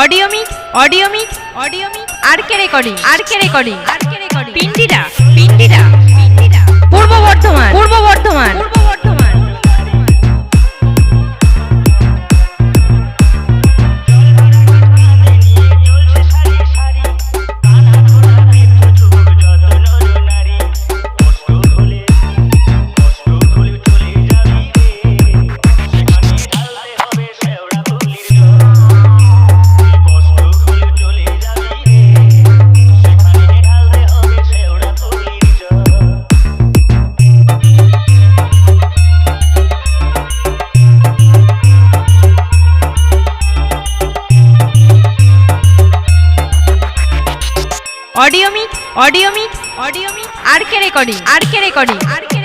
Audio mix audio mix audio mix. R K recording? R K recording? R K recording? Pindira Pindira. Audio mix audio mix audio mix R K recording R K recording R K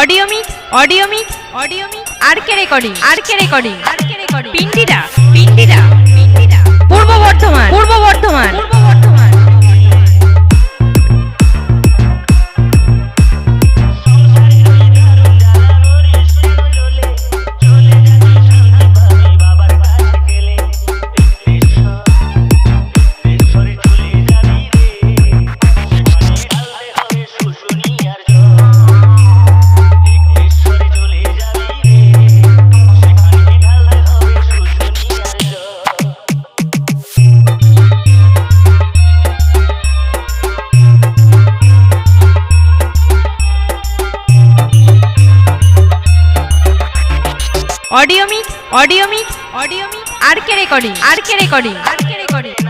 audio mix audio mix audio mix. R K recording R K recording. R K recording Pindira audio mix audio mix audio mix R K recording R K recording R K recording.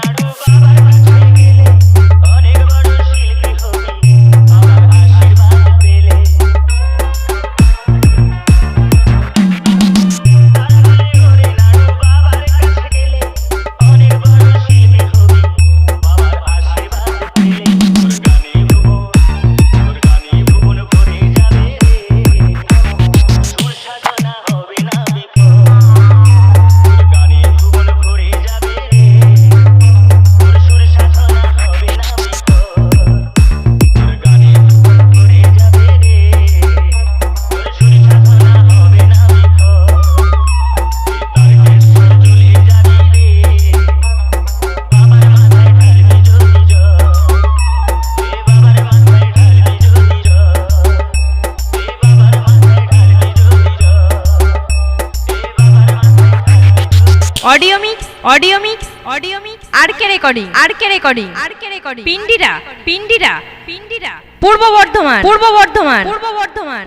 Audio mix audio mix audio mix R K recording R K recording R K recording Pindira পিন্ডিরা পিন্ডিরা পূর্ব বর্ধমান পূর্ব বর্ধমান পূর্ব বর্ধমান